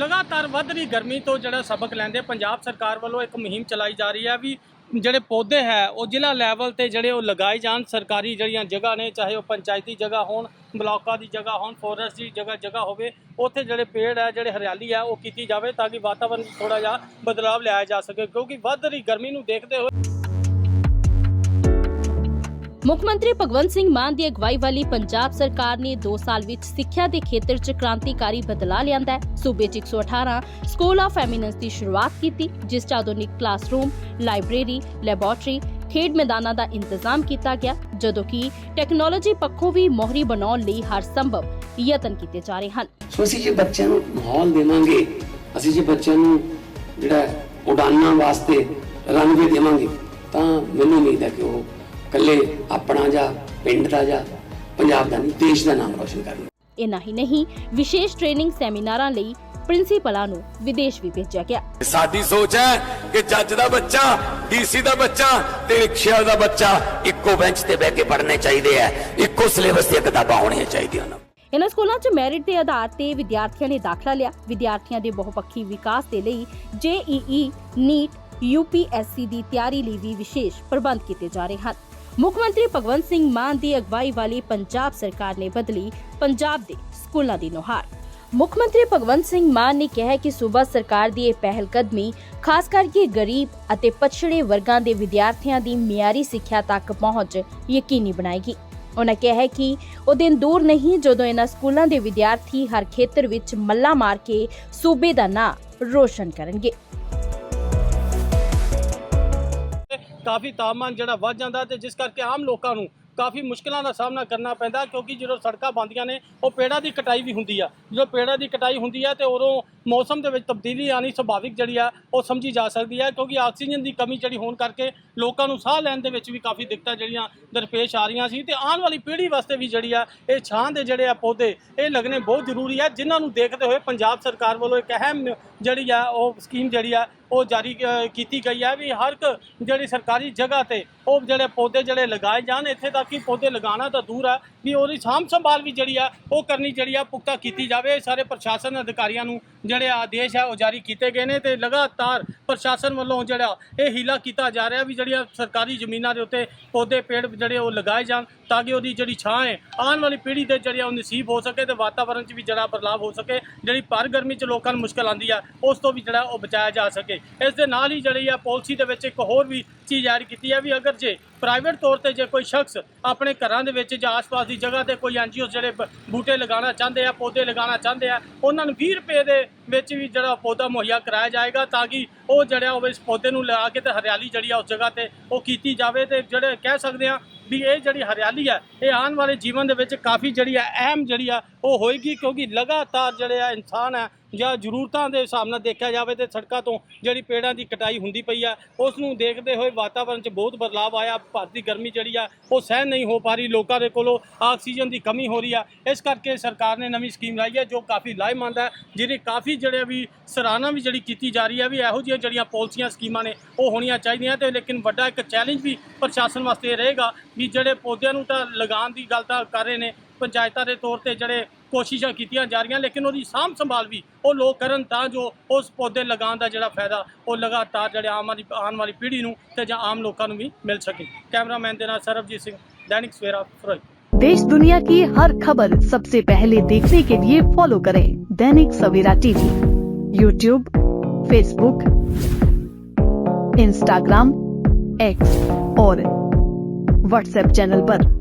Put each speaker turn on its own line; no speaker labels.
ਲਗਾਤਾਰ ਵੱਧ ਰਹੀ ਗਰਮੀ ਤੋਂ ਜਿਹੜਾ ਸਬਕ ਲੈਂਦੇ ਪੰਜਾਬ ਸਰਕਾਰ ਵੱਲੋਂ ਇੱਕ ਮੁਹਿੰਮ ਚਲਾਈ ਜਾ ਰਹੀ ਹੈ ਵੀ ਜਿਹੜੇ ਪੌਦੇ ਹੈ, ਉਹ ਜ਼ਿਲ੍ਹਾ ਲੈਵਲ ਤੇ ਜਿਹੜੇ ਉਹ ਲਗਾਏ ਜਾਣ, ਸਰਕਾਰੀ ਜਿਹੜੀਆਂ ਜਗ੍ਹਾ ਨੇ, ਚਾਹੇ ਉਹ ਪੰਚਾਇਤੀ ਜਗ੍ਹਾ ਹੋਣ, ਬਲਾਕਾਂ ਦੀ ਜਗ੍ਹਾ ਹੋਣ ਫੋਰੈਸਟ ਦੀ ਜਗ੍ਹਾ ਜਗ੍ਹਾ ਹੋਵੇ, ਉੱਥੇ ਜਿਹੜੇ ਪੇੜ ਹੈ, ਜਿਹੜੇ ਹਰਿਆਲੀ ਹੈ, ਉਹ ਕੀਤੀ ਜਾਵੇ ਤਾਂ ਕਿ ਵਾਤਾਵਰਣ 'ਚ ਥੋੜਾ ਜਿਹਾ ਬਦਲਾਵ ਲਿਆਇਆ ਜਾ ਸਕੇ, ਕਿਉਂਕਿ ਵੱਧ ਰਹੀ ਗਰਮੀ ਨੂੰ ਦੇਖਦੇ ਹੋਏ
ਮੁੱਖ ਮੰਤਰੀ ਭਗਵੰਤ ਸਿੰਘ ਮਾਨ ਦੀ ਅਗਵਾਈ ਵਾਲੀ ਪੰਜਾਬ ਸਰਕਾਰ ਨੇ 2 ਸਾਲ ਵਿੱਚ ਸਿੱਖਿਆ ਦੇ ਖੇਤਰ 'ਚ ਕ੍ਰਾਂਤੀਕਾਰੀ ਬਦਲਾਅ ਲਿਆਂਦਾ ਹੈ। ਸੂਬੇ 'ਚ 118 ਸਕੂਲ ਆਫ ਐਮੀਨੈਂਸ ਦੀ ਸ਼ੁਰੂਆਤ ਕੀਤੀ, ਜਿਸ 'ਚ ਆਧੁਨਿਕ ਕਲਾਸਰੂਮ ਲਾਇਬ੍ਰੇਰੀ ਲੈਬੋਰੇਟਰੀ ਖੇਡ ਮੈਦਾਨਾਂ ਦਾ ਇੰਤਜ਼ਾਮ ਕੀਤਾ ਗਿਆ, ਜਦੋਂ ਕਿ ਟੈਕਨੋਲੋਜੀ ਪੱਖੋਂ ਵੀ ਮੋਹਰੀ ਬਣਾਉਣ ਲਈ ਹਰ ਸੰਭਵ ਯਤਨ ਕੀਤੇ ਜਾ ਰਹੇ ਹਨ।
ਸੋ ਅਸੀਂ ਜੇ ਬੱਚਿਆਂ ਨੂੰ ਮਾਹੌਲ ਦੇਵਾਂਗੇ, ਅਸੀਂ ਜੇ ਬੱਚਿਆਂ ਨੂੰ ਜਿਹੜਾ ਉਡਾਨਾਂ ਵਾਸਤੇ ਰਨਵੇ ਦੇਵਾਂਗੇ, ਤਾਂ ਮੈਨੂੰ ਉਮੀਦ ਹੈ ਕਿ ਉਹ ਇਕੱਲੇ ਆਪਣਾ ਜਾਂ ਪਿੰਡ ਦਾ ਜਾਂ ਪੰਜਾਬ ਦਾ ਨਹੀਂ ਦੇਸ਼ ਦਾ ਨਾਮ ਰੋਸ਼ਨ ਕਰਨਗੇ
ਇੰਨਾ ਹੀ ਨਹੀਂ ਵਿਸ਼ੇਸ਼ ਟ੍ਰੇਨਿੰਗ ਸੈਮੀਨਾਰਾਂ ਲਈ ਪ੍ਰਿੰਸੀਪਲਾਂ ਨੂੰ ਵਿਦੇਸ਼ ਵੀ ਭੇਜਿਆ ਗਿਆ।
ਸਾਡੀ ਸੋਚ ਹੈ ਕਿ ਜੱਜ ਦਾ ਬੱਚਾ ਡੀਸੀ ਦਾ ਬੱਚਾ ਤੇ ਰਿਕਸ਼ਾ ਦਾ ਬੱਚਾ ਇੱਕੋ ਬੈਂਚ ਤੇ ਬਹਿ ਕੇ ਪੜ੍ਹਨੇ ਚਾਹੀਦੇ ਆ। ਇੱਕੋ ਸਿਲੇਬਸ ਦੀਆਂ ਕਿਤਾਬਾਂ ਹੋਣੀਆਂ ਚਾਹੀਦੀਆਂ ਨੇ।
ਇਨ੍ਹਾਂ ਸਕੂਲਾਂ 'ਚ ਮੈਰਿਟ ਦੇ ਆਧਾਰ ਤੇ ਵਿਦਿਆਰਥੀਆਂ ਨੇ ਦਾਖਲਾ ਲਿਆ। ਵਿਦਿਆਰਥੀਆਂ ਦੇ ਬਹੁਪੱਖੀ ਵਿਕਾਸ ਦੇ ਲਈ ਜੇਈਈ ਨੀਟ ਯੂਪੀਐਸਸੀ ਦੀ ਤਿਆਰੀ ਲਈ ਵੀ ਵਿਸ਼ੇਸ਼ ਪ੍ਰਬੰਧ ਕੀਤੇ ਜਾ ਰਹੇ ਹਨ। ਮੁੱਖ ਮੰਤਰੀ ਭਗਵੰਤ ਸਿੰਘ ਮਾਨ ਦੀ ਅਗਵਾਈ ਵਾਲੀ ਪੰਜਾਬ ਸਰਕਾਰ ਨੇ ਬਦਲੀ ਪੰਜਾਬ ਦੇ ਸਕੂਲਾਂ ਦੀ ਨੁਹਾਰ। ਮੁੱਖ ਮੰਤਰੀ ਭਗਵੰਤ ਸਿੰਘ ਮਾਨ ਨੇ ਕਿਹਾ ਕਿ ਸੂਬਾ ਸਰਕਾਰ ਦੀ ਇਹ ਪਹਿਲ ਕਦਮੀ ਖਾਸ ਕਰਕੇ ਗਰੀਬ ਅਤੇ ਪਛੜੇ ਵਰਗਾਂ ਦੇ ਵਿਦਿਆਰਥੀਆਂ ਦੀ ਮਿਆਰੀ ਸਿੱਖਿਆ ਤੱਕ ਪਹੁੰਚ ਯਕੀਨੀ ਬਣਾਏਗੀ। ਉਹਨਾਂ ਕਿਹਾ ਕਿ ਉਹ ਦਿਨ ਦੂਰ ਨਹੀਂ ਜਦੋਂ ਇਹਨਾਂ ਸਕੂਲਾਂ ਦੇ ਵਿਦਿਆਰਥੀ ਹਰ ਖੇਤਰ ਵਿੱਚ ਮੱਲਾ ਮਾਰ ਕੇ ਸੂਬੇ ਦਾ ਨਾਂ ਰੋਸ਼ਨ ਕਰਨਗੇ।
ਕਾਫੀ ਤਾਪਮਾਨ ਜਿਹੜਾ ਵੱਧ ਜਾਂਦਾ ਤੇ ਜਿਸ ਕਰਕੇ ਆਮ ਲੋਕਾਂ ਨੂੰ ਕਾਫੀ ਮੁਸ਼ਕਲਾਂ ਦਾ ਸਾਹਮਣਾ ਕਰਨਾ ਪੈਂਦਾ ਕਿਉਂਕਿ ਜਦੋਂ ਸੜਕਾਂ ਬੰਦੀਆਂ ਨੇ, ਉਹ ਪੇੜਾਂ ਦੀ ਕਟਾਈ ਵੀ ਹੁੰਦੀ ਆ। ਜਦੋਂ ਪੇੜਾਂ ਦੀ ਕਟਾਈ ਹੁੰਦੀ ਆ ਤੇ ਉਦੋਂ ਮੌਸਮ ਦੇ ਵਿੱਚ ਤਬਦੀਲੀ ਆਣੀ ਸੁਭਾਵਿਕ ਜਿਹੜੀ ਆ, ਉਹ ਸਮਝੀ ਜਾ ਸਕਦੀ ਹੈ, ਕਿਉਂਕਿ ਆਕਸੀਜਨ ਦੀ ਕਮੀ ਜਿਹੜੀ ਹੋਣ ਕਰਕੇ ਲੋਕਾਂ ਨੂੰ ਸਾਹ ਲੈਣ ਦੇ ਵਿੱਚ ਵੀ ਕਾਫੀ ਦਿੱਕਤਾਂ ਜਿਹੜੀਆਂ ਦਰਪੇਸ਼ ਆ ਰਹੀਆਂ ਸੀ ਤੇ ਆਉਣ ਵਾਲੀ ਪੀੜ੍ਹੀ ਵਾਸਤੇ ਵੀ ਜਿਹੜੀ ਆ, ਇਹ ਛਾਂ ਦੇ ਜਿਹੜੇ ਆ ਪੌਦੇ, ਇਹ ਲੱਗਣੇ ਬਹੁਤ ਜ਼ਰੂਰੀ ਆ, ਜਿਨ੍ਹਾਂ ਨੂੰ ਦੇਖਦੇ ਹੋਏ ਪੰਜਾਬ ਸਰਕਾਰ ਵੱਲੋਂ ਇੱਕ ਅਹਿਮ ਜਿਹੜੀ ਆ, ਉਹ ਸਕੀਮ ਜਿਹੜੀ ਆ, ਉਹ ਜਾਰੀ ਕੀਤੀ ਗਈ ਹੈ ਵੀ ਹਰ ਇੱਕ ਜਿਹੜੀ ਸਰਕਾਰੀ ਜਗ੍ਹਾ ਤੇ ਉਹ ਜਿਹੜੇ ਪੌਦੇ ਜਿਹੜੇ ਲਗਾਏ ਜਾਣ, ਇੱਥੇ ਤੱਕ ਕਿ ਪੌਦੇ ਲਗਾਉਣਾ ਤਾਂ ਦੂਰ ਆ, ਵੀ ਉਹਦੀ ਸਾਂਭ ਸੰਭਾਲ ਵੀ ਜਿਹੜੀ ਆ, ਉਹ ਕਰਨੀ ਜਿਹੜੀ ਆ, ਪੁਖਤਾ ਕੀਤੀ ਜਾਵੇ, ਸਾਰੇ ਪ੍ਰਸ਼ਾਸਨ ਅਧਿਕਾਰੀਆਂ ਨੂੰ ਜਿਹੜੇ ਆਦੇਸ਼ ਹੈ ਉਹ ਜਾਰੀ ਕੀਤੇ ਗਏ ਨੇ ਤੇ ਲਗਾਤਾਰ ਪ੍ਰਸ਼ਾਸਨ ਵੱਲੋਂ ਜਿਹੜਾ ਇਹ ਹੀਲਾ ਕੀਤਾ ਜਾ ਰਿਹਾ ਵੀ ਜਿਹੜੀਆਂ ਸਰਕਾਰੀ ਜ਼ਮੀਨਾਂ ਦੇ ਉੱਤੇ ਪੌਦੇ, ਪੇੜ ਜਿਹੜੇ ਉਹ ਲਗਾਏ ਜਾਣ ਤਾਂ ਕਿ ਉਹਦੀ ਜਿਹੜੀ ਛਾਂ ਹੈ, ਆਉਣ ਵਾਲੀ ਪੀੜ੍ਹੀ ਦੇ ਜਿਹੜੇ ਉਹ ਨਸੀਬ ਹੋ ਸਕੇ ਤੇ ਵਾਤਾਵਰਣ 'ਚ ਵੀ ਜਿਹੜਾ ਬਦਲਾਅ ਹੋ ਸਕੇ, ਜਿਹੜੀ ਪਰ ਗਰਮੀ 'ਚ ਲੋਕਾਂ ਨੂੰ ਮੁਸ਼ਕਲ ਆਉਂਦੀ ਆ, ਉਸ ਤੋਂ ਵੀ ਜਿਹੜਾ ਉਹ ਬਚਾਇਆ ਜਾ ਸਕੇ। ਇਸ ਦੇ ਨਾਲ ਹੀ ਜਿਹੜੀ ਆ ਪਾਲਿਸੀ ਦੇ ਵਿੱਚ ਇੱਕ ਹੋਰ ਵੀ ਚੀਜ਼ ਜਾਰੀ ਕੀਤੀ ਹੈ ਵੀ ਅਗਰ ਜੇ ਪ੍ਰਾਈਵੇਟ ਤੌਰ ਤੇ ਜੇ ਕੋਈ ਸ਼ਖਸ ਆਪਣੇ ਘਰਾਂ ਦੇ ਵਿੱਚ ਜਾਂ ਆਸ-ਪਾਸ ਦੀ ਜਗ੍ਹਾ ਤੇ ਕੋਈ ਐਨਜੀਓ ਜਿਹੜੇ ਬੂਟੇ ਲਗਾਉਣਾ ਚਾਹੁੰਦੇ ਆ, ਪੌਦੇ ਲਗਾਉਣਾ ਚਾਹੁੰਦੇ ਆ, ਉਹਨਾਂ ਨੂੰ 20 ਰੁਪਏ ਦੇ ਵਿੱਚ ਵੀ ਜਿਹੜਾ ਪੌਦਾ ਮੁਹੱਈਆ ਕਰਾਇਆ ਜਾਏਗਾ ਤਾਂ ਕਿ ਉਹ ਜਿਹੜਾ ਉਹ ਇਸ ਪੌਦੇ ਨੂੰ ਲਗਾ ਕੇ ਤੇ ਹਰਿਆਲੀ ਜਿਹੜੀ ਆ ਉਸ ਜਗ੍ਹਾ ਤੇ ਉਹ ਕੀਤੀ ਜਾਵੇ ਤੇ ਜਿਹੜੇ ਕਹਿ ਸਕਦੇ ਆ ਵੀ ਇਹ ਜਿਹੜੀ ਹਰਿਆਲੀ ਆ ਇਹ ਆਉਣ ਵਾਲੇ ਜੀਵਨ ਦੇ ਵਿੱਚ ਕਾਫੀ ਜਿਹੜੀ ਆ ਅਹਿਮ ਜਿਹੜੀ ਆ ਉਹ ਹੋਏਗੀ ਕਿਉਂਕਿ ਲਗਾਤਾਰ ਜਿਹੜੇ ਆ ਇਨਸਾਨ ਆ ਜਾਂ ਜ਼ਰੂਰਤਾਂ ਦੇ ਹਿਸਾਬ ਨਾਲ ਦੇਖਿਆ ਜਾਵੇ ਤੇ ਸੜਕਾਂ ਤੋਂ ਜਿਹੜੀ ਪੇੜਾਂ ਦੀ ਕਟਾਈ ਹੁੰਦੀ ਪਈ ਆ ਉਸ ਨੂੰ ਦੇਖਦੇ ਹੋਏ ਵਾਤਾਵਰਣ 'ਚ ਬਹੁਤ ਬਦਲਾਅ ਆਇਆ, ਭਾਰਤ ਦੀ ਗਰਮੀ ਜਿਹੜੀ ਆ ਉਹ ਸਹਿਨ ਨਹੀਂ ਹੋ ਪਾ ਰਹੀ, ਲੋਕਾਂ ਦੇ ਕੋਲੋਂ ਆਕਸੀਜਨ ਦੀ ਕਮੀ ਹੋ ਰਹੀ ਆ। ਇਸ ਕਰਕੇ ਸਰਕਾਰ ਨੇ ਨਵੀਂ ਸਕੀਮ ਲਾਈ ਹੈ ਜੋ ਕਾਫੀ ਲਾਹੇਮੰਦ ਹੈ ਜਿਹਦੀ ਕਾਫੀ ਜਿਹੜੇ ਵੀ ਸਰਾਹਨਾ ਵੀ ਜਿਹੜੀ ਕੀਤੀ ਜਾ ਰਹੀ ਹੈ ਵੀ ਇਹੋ ਜਿਹੀਆਂ ਜਿਹੜੀਆਂ ਪਾਲਿਸੀਆਂ, ਸਕੀਮਾਂ ਨੇ ਉਹ ਹੋਣੀਆਂ ਚਾਹੀਦੀਆਂ ਤੇ ਲੇਕਿਨ ਵੱਡਾ ਇੱਕ ਚੈਲੰਜ ਵੀ ਪ੍ਰਸ਼ਾਸਨ ਵਾਸਤੇ ਰਹੇਗਾ ਵੀ ਜਿਹੜੇ ਪੌਦਿਆਂ ਨੂੰ ਤਾਂ ਲਗਾਉਣ ਦੀ ਗੱਲ ਤਾਂ ਕਰ ਰਹੇ ਨੇ ਪੰਚਾਇਤਾਂ ਦੇ ਤੌਰ ਤੇ ਜਿਹੜੇ ਕੋਸ਼ਿਸ਼ਾਂ ਕੀਤੀਆਂ ਜਾ ਰਹੀਆਂ ਲੇਕਿਨ ਉਹਦੀ ਸਾਂਭ ਸੰਭਾਲ ਵੀ ਉਹ ਲੋਕ ਕਰਨ ਤਾਂ ਜੋ ਉਸ ਪੌਦੇ ਲਗਾਉਣ ਦਾ ਜਿਹੜਾ ਫਾਇਦਾ ਉਹ ਲਗਾਤਾਰ ਜਿਹੜੇ ਆਮ ਵਾਲੀ ਆਉਣ ਵਾਲੀ ਪੀੜ੍ਹੀ ਨੂੰ ਤੇ ਜਾਂ ਆਮ ਲੋਕਾਂ ਨੂੰ ਵੀ ਮਿਲ ਸਕੇ ਕੈਮਰਾਮੈਨ ਦੇ ਨਾਲ ਸਰਬਜੀਤ ਸਿੰਘ ਦੈਨਿਕ ਸਵੇਰਾ ਫਿਰੋਜ਼ਪੁਰ
देश दुनिया की हर खबर सबसे पहले देखने के लिए फॉलो करें Dainik Savera TV YouTube Facebook Instagram X और व्हाट्सएप चैनल पर।